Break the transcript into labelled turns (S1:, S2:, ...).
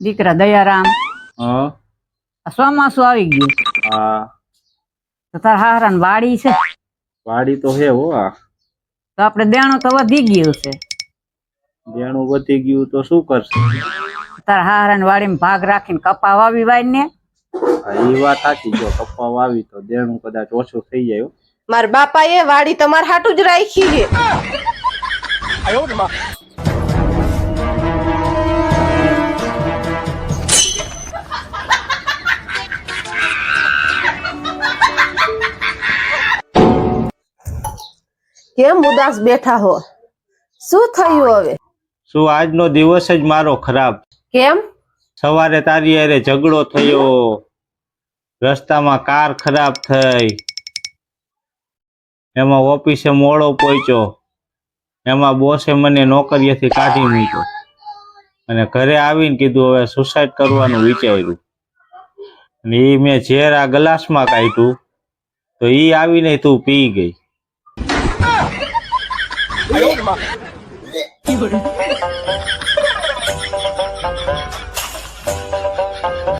S1: દીકરા દયારામ.
S2: હા.
S1: આ ચોમાસું આવી ગયું.
S2: હા.
S1: તો તાર હારાન વાડી છે.
S2: વાડી તો હે હો આ.
S1: તો આપણે દેણું તો વધી ગયું છે.
S2: દેણું વધી ગયું તો શું કરશે?
S1: તાર વાડી વાડીમાં ભાગ રાખીને કપા વાવી વાય ને.
S2: એ વાત સાચી જો કપા વાવી તો દેણું કદાચ ઓછું થઈ જાય મારા
S3: મારા બાપાએ વાડી તમારે હાટું જ રાખી છે. કેમ ઉદાસ બેઠા હો? શું થયું હવે?
S2: શું આજનો દિવસ જ મારો ખરાબ?
S3: કેમ?
S2: સવારે તારી અરે ઝઘડો થયો. રસ્તામાં કાર ખરાબ થઈ. એમાં ઓફિસે મોડો પહોંચ્યો એમાં બોસે મને નોકરીએથી કાઢી મૂક્યો. અને ઘરે આવીને કીધું હવે સુસાઇડ કરવાનું વિચાર્યું. અને એ મેં ઝેર આ ગ્લાસમાં કાઢ્યું. તો એ આવીને તું પી ગઈ. 哎呦我的妈！一个人。